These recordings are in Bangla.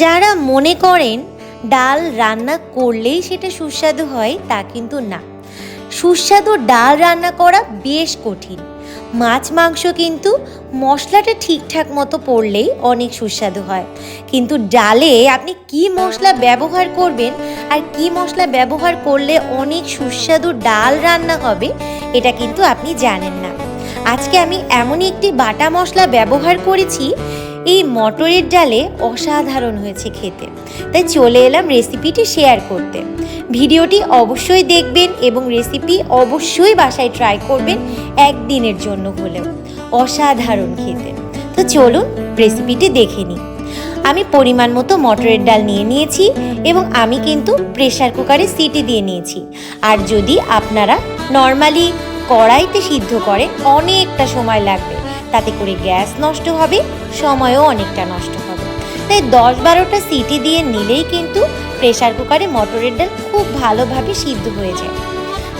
যারা মনে করেন ডাল রান্না করলেই সেটা সুস্বাদু হয়, তা কিন্তু না। সুস্বাদু ডাল রান্না করা বেশ কঠিন। মাছ, মাংস কিন্তু মশলাটা ঠিকঠাক মতো পড়লেই অনেক সুস্বাদু হয়। কিন্তু ডালে আপনি কি মশলা ব্যবহার করবেন আর কি মশলা ব্যবহার করলে অনেক সুস্বাদু ডাল রান্না হবে, এটা কিন্তু আপনি জানেন না। আজকে আমি এমনই একটি বাটা মশলা ব্যবহার করেছি এই মটরের ডালে অসাধারণ হয়েছে খেতে। তাই চলে এলাম রেসিপিটি শেয়ার করতে। ভিডিওটি অবশ্যই দেখবেন এবং রেসিপি অবশ্যই বাসায় ট্রাই করবেন একদিনের জন্য হলেও। অসাধারণ খেতে। তো চলুন রেসিপিটি দেখে নিই। আমি পরিমাণ মতো মটরের ডাল নিয়ে নিয়েছি এবং আমি কিন্তু প্রেশার কুকারে সিটি দিয়ে নিয়েছি। আর যদি আপনারা নর্মালি কড়াইতে সিদ্ধ করেন অনেকটা সময় লাগবে তাতে করে গ্যাস নষ্ট হবে, সময়ও অনেকটা নষ্ট হবে। তাই দশ বারোটা সিটি দিয়ে নিলেই কিন্তু প্রেশার কুকারে মটরের ডাল খুব ভালোভাবে সিদ্ধ হয়ে যায়।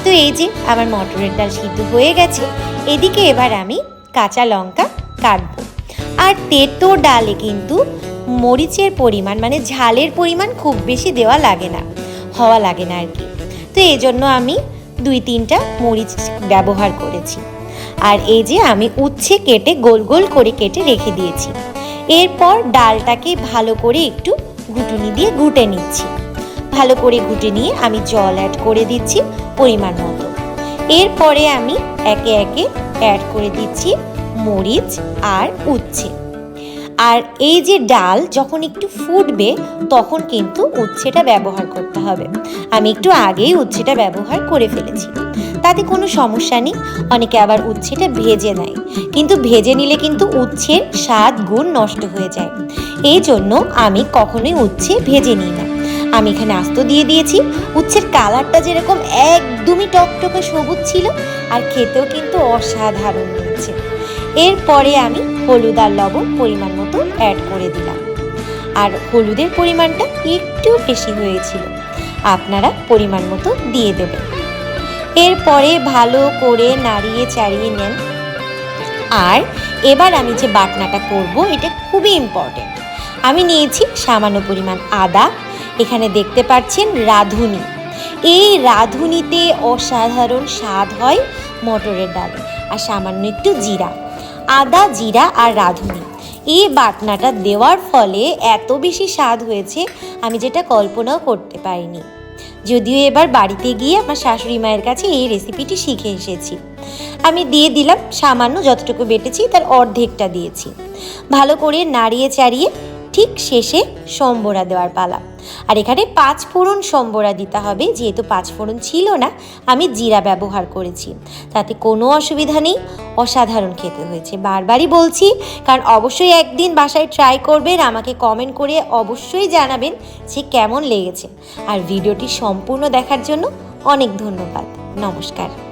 তো এই যে আমার মটরের ডাল সিদ্ধ হয়ে গেছে, এদিকে এবার আমি কাঁচা লঙ্কা কাটবো। আর তেতো ডালে কিন্তু মরিচের পরিমাণ মানে ঝালের পরিমাণ খুব বেশি দেওয়া লাগে না, হওয়া লাগে না আর কি। তো এই জন্য আমি দুই তিনটা মরিচ ব্যবহার করেছি। আর এই যে আমি উচ্ছে কেটে গোল গোল করে কেটে রেখে দিয়েছি। এরপর ডালটাকে ভালো করে একটু ঘুটুনি দিয়ে ঘুটে নিচ্ছি। ভালো করে ঘুটে নিয়ে আমি জল অ্যাড করে দিচ্ছি পরিমাণ মতো। এরপরে আমি একে একে অ্যাড করে দিচ্ছি মরিচ আর উচ্ছে। আর এই যে ডাল যখন একটু ফুটবে তখন কিন্তু উচ্ছেটা ব্যবহার করতে হবে। আমি একটু আগেই উচ্ছেটা ব্যবহার করে ফেলেছি। তাতে কোনো সমস্যা নেই। অনেকে আবার উচ্ছেটা ভেজে নেয়। কিন্তু ভেজে নিলে কিন্তু উচ্ছের স্বাদ, গুণ নষ্ট হয়ে যায়। এই জন্য আমি কখনোই উচ্ছে ভেজে নিই না। আমি এখানে আস্ত দিয়ে দিয়েছি। উচ্ছের কালারটা যেরকম একদমই টকটকে সবুজ ছিল আর খেতেও কিন্তু অসাধারণ হয়েছে। এরপরে আমি হলুদ আর লবণ পরিমাণ মতো অ্যাড করে দিলাম। আর হলুদের পরিমাণটা একটু বেশি হয়েছিল। আপনারা পরিমাণ মতো দিয়ে দেবেন। এরপরে ভালো করে নাড়িয়ে চাড়িয়ে নেন। আর এবার আমি যে বাটনাটা করব, এটা খুবই ইম্পর্টেন্ট আমি নিয়েছি সামান্য পরিমাণ আদা। এখানে দেখতে পাচ্ছেন রাঁধুনি। এই রাঁধুনিতে অসাধারণ স্বাদ হয় মটরের ডালে। আর সামান্য একটু জিরা। আদা, জিরা আর রাঁধুনি। এই বাটনাটা দেওয়ার ফলে এত বেশি স্বাদ হয়েছে, আমি যেটা কল্পনাও করতে পারিনি। যদিও এবার বাড়িতে গিয়ে আমার শাশুড়ি মায়ের কাছে এই রেসিপিটি শিখে এসেছি। আমি দিয়ে দিলাম সামান্য যতটুকু বেটেছি, তার অর্ধেকটা দিয়েছি। ভালো করে নাড়িয়ে চাড়িয়ে ঠিক শেষে সম্বরা দেওয়ার পালা। আর এখানে পাঁচ ফোড়ন সম্বরা দিতে হবে, যেহেতু পাঁচ ফোড়ন ছিল না, আমি জিরা ব্যবহার করেছি। তাতে কোনো অসুবিধা নেই, অসাধারণ খেতে হয়েছে। বারবারই বলছি, কারণ অবশ্যই একদিন বাসায় ট্রাই করবেন, আমাকে কমেন্ট করে অবশ্যই জানাবেন যে কেমন লেগেছে। আর ভিডিওটি সম্পূর্ণ দেখার জন্য অনেক ধন্যবাদ। নমস্কার।